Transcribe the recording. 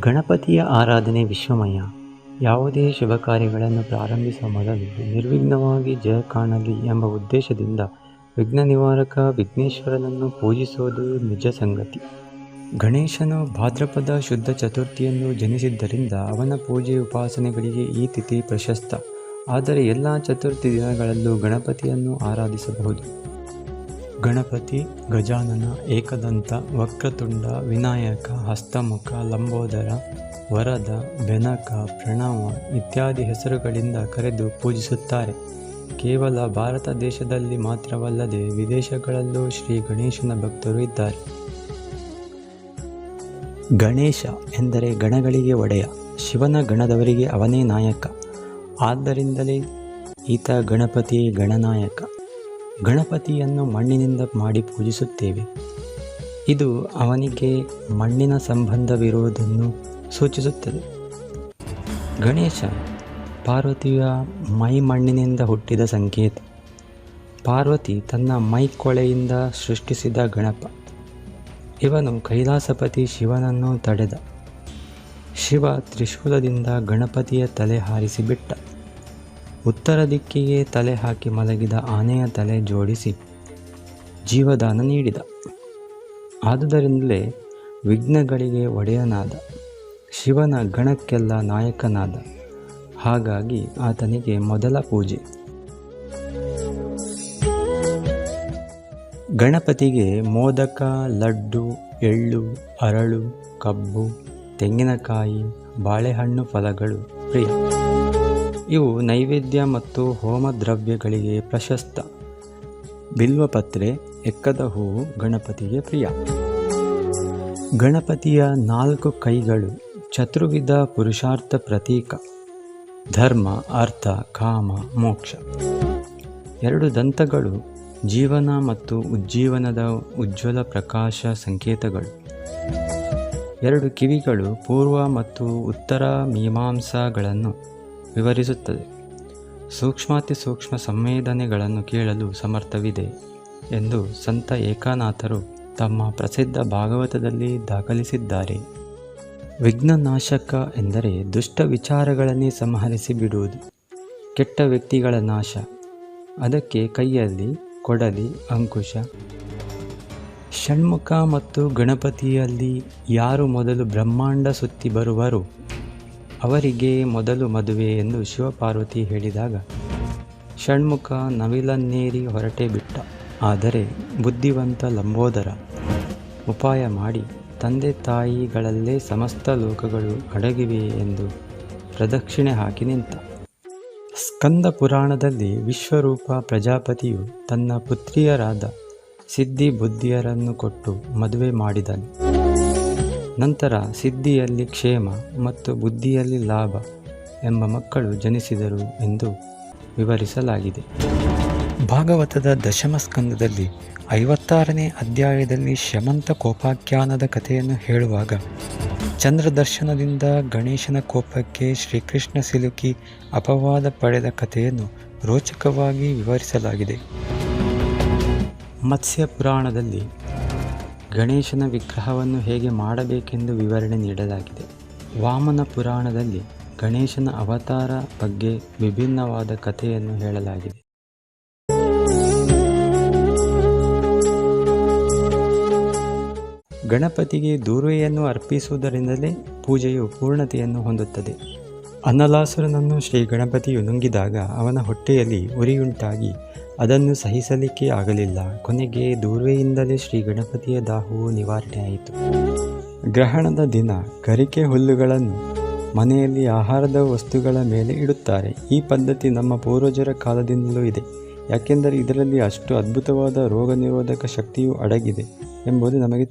ಗಣಪತಿಯ ಆರಾಧನೆ ವಿಶ್ವಮಯ. ಯಾವುದೇ ಶುಭ ಕಾರ್ಯಗಳನ್ನು ಪ್ರಾರಂಭಿಸುವ ಮೊದಲು ನಿರ್ವಿಘ್ನವಾಗಿ ಜಯ ಕಾಣಲಿ ಎಂಬ ಉದ್ದೇಶದಿಂದ ವಿಘ್ನ ನಿವಾರಕ ವಿಘ್ನೇಶ್ವರನನ್ನು ಪೂಜಿಸುವುದು ನಿಜ ಸಂಗತಿ. ಗಣೇಶನು ಭಾದ್ರಪದ ಶುದ್ಧ ಚತುರ್ಥಿಯನ್ನು ಜನಿಸಿದ್ದರಿಂದ ಅವನ ಪೂಜೆ ಉಪಾಸನೆಗಳಿಗೆ ಈ ತಿಥಿ ಪ್ರಶಸ್ತ. ಆದರೆ ಎಲ್ಲ ಚತುರ್ಥಿ ದಿನಗಳಲ್ಲೂ ಗಣಪತಿಯನ್ನು ಆರಾಧಿಸಬಹುದು. ಗಣಪತಿ, ಗಜಾನನ, ಏಕದಂತ, ವಕ್ರತುಂಡ, ವಿನಾಯಕ, ಹಸ್ತಮುಖ, ಲಂಬೋದರ, ವರದ, ಬೆನಕ, ಪ್ರಣವ ಇತ್ಯಾದಿ ಹೆಸರುಗಳಿಂದ ಕರೆದು ಪೂಜಿಸುತ್ತಾರೆ. ಕೇವಲ ಭಾರತ ದೇಶದಲ್ಲಿ ಮಾತ್ರವಲ್ಲದೆ ವಿದೇಶಗಳಲ್ಲೂ ಶ್ರೀ ಗಣೇಶನ ಭಕ್ತರು ಇದ್ದಾರೆ. ಗಣೇಶ ಎಂದರೆ ಗಣಗಳಿಗೆ ಒಡೆಯ, ಶಿವನ ಗಣದವರಿಗೆ ಅವನೇ ನಾಯಕ. ಆದ್ದರಿಂದಲೇ ಈತ ಗಣಪತಿ ಗಣನಾಯಕ. ಗಣಪತಿಯನ್ನು ಮಣ್ಣಿನಿಂದ ಮಾಡಿ ಪೂಜಿಸುತ್ತೇವೆ. ಇದು ಅವನಿಗೆ ಮಣ್ಣಿನ ಸಂಬಂಧವಿರುವುದನ್ನು ಸೂಚಿಸುತ್ತದೆ. ಗಣೇಶ ಪಾರ್ವತಿಯ ಮೈ ಮಣ್ಣಿನಿಂದ ಹುಟ್ಟಿದ ಸಂಕೇತ. ಪಾರ್ವತಿ ತನ್ನ ಮೈ ಕೊಳೆಯಿಂದ ಸೃಷ್ಟಿಸಿದ ಗಣಪ. ಇವನು ಕೈಲಾಸಪತಿ ಶಿವನನ್ನು ತಡೆದ. ಶಿವ ತ್ರಿಶೂಲದಿಂದ ಗಣಪತಿಯ ತಲೆ ಹಾರಿಸಿಬಿಟ್ಟ. ಉತ್ತರ ದಿಕ್ಕಿಗೆ ತಲೆ ಹಾಕಿ ಮಲಗಿದ ಆನೆಯ ತಲೆ ಜೋಡಿಸಿ ಜೀವದಾನ ನೀಡಿದ. ಆದುದರಿಂದಲೇ ವಿಘ್ನಗಳಿಗೆ ಒಡೆಯನಾದ, ಶಿವನ ಗಣಕ್ಕೆಲ್ಲ ನಾಯಕನಾದ. ಹಾಗಾಗಿ ಆತನಿಗೆ ಮೊದಲ ಪೂಜೆ. ಗಣಪತಿಗೆ ಮೋದಕ, ಲಡ್ಡು, ಎಳ್ಳು, ಅರಳು, ಕಬ್ಬು, ತೆಂಗಿನಕಾಯಿ, ಬಾಳೆಹಣ್ಣು ಫಲಗಳು ಪ್ರಿಯ. ಇವು ನೈವೇದ್ಯ ಮತ್ತು ಹೋಮ ದ್ರವ್ಯಗಳಿಗೆ ಪ್ರಶಸ್ತ. ಬಿಲ್ವಪತ್ರೆ, ಎಕ್ಕದ ಹೂವು, ಗಣಪತಿಗೆ ಪ್ರಿಯ. ಗಣಪತಿಯ ನಾಲ್ಕು ಕೈಗಳು ಚತುರ್ವಿಧ ಪುರುಷಾರ್ಥ ಪ್ರತೀಕ. ಧರ್ಮ, ಅರ್ಥ, ಕಾಮ, ಮೋಕ್ಷ. ಎರಡು ದಂತಗಳು ಜೀವನ ಮತ್ತು ಉಜ್ಜೀವನದ ಉಜ್ವಲ ಪ್ರಕಾಶ ಸಂಕೇತಗಳು. ಎರಡು ಕಿವಿಗಳು ಪೂರ್ವ ಮತ್ತು ಉತ್ತರ ಮೀಮಾಂಸಾಗಳನ್ನು. ವಿವರಿಸುತ್ತದೆ. ಸೂಕ್ಷ್ಮಾತಿ ಸೂಕ್ಷ್ಮ ಸಂವೇದನೆಗಳನ್ನು ಕೇಳಲು ಸಮರ್ಥವಿದೆ ಎಂದು ಸಂತ ಏಕಾನಾಥರು ತಮ್ಮ ಪ್ರಸಿದ್ಧ ಭಾಗವತದಲ್ಲಿ ದಾಖಲಿಸಿದ್ದಾರೆ. ವಿಘ್ನನಾಶಕ ಎಂದರೆ ದುಷ್ಟ ವಿಚಾರಗಳನ್ನೇ ಸಂಹರಿಸಿ ಬಿಡುವುದು. ಕೆಟ್ಟ ವ್ಯಕ್ತಿಗಳ ನಾಶ. ಅದಕ್ಕೆ ಕೈಯಲ್ಲಿ ಕೊಡಲಿ, ಅಂಕುಶ. ಷಣ್ಮುಖ ಮತ್ತು ಗಣಪತಿಯಲ್ಲಿ ಯಾರು ಮೊದಲು ಬ್ರಹ್ಮಾಂಡ ಸುತ್ತಿ ಬರುವರು ಅವರಿಗೆ ಮೊದಲು ಮದುವೆ ಎಂದು ಶಿವಪಾರ್ವತಿ ಹೇಳಿದಾಗ, ಷಣ್ಮುಖ ನವಿಲನ್ನೇರಿ ಹೊರಟೇ ಬಿಟ್ಟ. ಆದರೆ ಬುದ್ಧಿವಂತ ಲಂಬೋದರ ಉಪಾಯ ಮಾಡಿ ತಂದೆ ತಾಯಿಗಳಲ್ಲೇ ಸಮಸ್ತ ಲೋಕಗಳು ಅಡಗಿವೆ ಎಂದು ಪ್ರದಕ್ಷಿಣೆ ಹಾಕಿ ನಿಂತ. ಸ್ಕಂದ ಪುರಾಣದಲ್ಲಿ ವಿಶ್ವರೂಪ ಪ್ರಜಾಪತಿಯು ತನ್ನ ಪುತ್ರಿಯರಾದ ಸಿದ್ಧಿ ಬುದ್ಧಿಯರನ್ನು ಕೊಟ್ಟು ಮದುವೆ ಮಾಡಿದನು. ನಂತರ ಸಿದ್ಧಿಯಲ್ಲಿ ಕ್ಷೇಮ ಮತ್ತು ಬುದ್ಧಿಯಲ್ಲಿ ಲಾಭ ಎಂಬ ಮಕ್ಕಳು ಜನಿಸಿದರು ಎಂದು ವಿವರಿಸಲಾಗಿದೆ. ಭಾಗವತದ ದಶಮ ಸ್ಕಂದದಲ್ಲಿ ಐವತ್ತಾರನೇ ಅಧ್ಯಾಯದಲ್ಲಿ ಶಮಂತ ಕೋಪಾಖ್ಯಾನದ ಕಥೆಯನ್ನು ಹೇಳುವಾಗ, ಚಂದ್ರದರ್ಶನದಿಂದ ಗಣೇಶನ ಕೋಪಕ್ಕೆ ಶ್ರೀಕೃಷ್ಣ ಸಿಲುಕಿ ಅಪವಾದ ಪಡೆದ ಕಥೆಯನ್ನು ರೋಚಕವಾಗಿ ವಿವರಿಸಲಾಗಿದೆ. ಮತ್ಸ್ಯ ಪುರಾಣದಲ್ಲಿ ಗಣೇಶನ ವಿಗ್ರಹವನ್ನು ಹೇಗೆ ಮಾಡಬೇಕೆಂದು ವಿವರಣೆ ನೀಡಲಾಗಿದೆ. ವಾಮನ ಪುರಾಣದಲ್ಲಿ ಗಣೇಶನ ಅವತಾರ ಬಗ್ಗೆ ವಿಭಿನ್ನವಾದ ಕಥೆಯನ್ನು ಹೇಳಲಾಗಿದೆ. ಗಣಪತಿಗೆ ದೂರ್ವೆಯನ್ನು ಅರ್ಪಿಸುವುದರಿಂದಲೇ ಪೂಜೆಯು ಪೂರ್ಣತೆಯನ್ನು ಹೊಂದುತ್ತದೆ. ಅನ್ನಲಾಸುರನನ್ನು ಶ್ರೀ ಗಣಪತಿಯು ನುಂಗಿದಾಗ ಅವನ ಹೊಟ್ಟೆಯಲ್ಲಿ ಉರಿಯುಂಟಾಗಿ ಅದನ್ನು ಸಹಿಸಲಿಕ್ಕೆ ಆಗಲಿಲ್ಲ. ಕೊನೆಗೆ ದೂರ್ವೆಯಿಂದಲೇ ಶ್ರೀ ಗಣಪತಿಯ ದಾಹವು ನಿವಾರಣೆಯಾಯಿತು. ಗ್ರಹಣದ ದಿನ ಕರಿಕೆ ಹುಲ್ಲುಗಳನ್ನು ಮನೆಯಲ್ಲಿ ಆಹಾರದ ವಸ್ತುಗಳ ಮೇಲೆ ಇಡುತ್ತಾರೆ. ಈ ಪದ್ಧತಿ ನಮ್ಮ ಪೂರ್ವಜರ ಕಾಲದಿಂದಲೂ ಇದೆ. ಯಾಕೆಂದರೆ ಇದರಲ್ಲಿ ಅಷ್ಟು ಅದ್ಭುತವಾದ ರೋಗ ನಿರೋಧಕ ಶಕ್ತಿಯು ಅಡಗಿದೆ ಎಂಬುದು ನಮಗೆ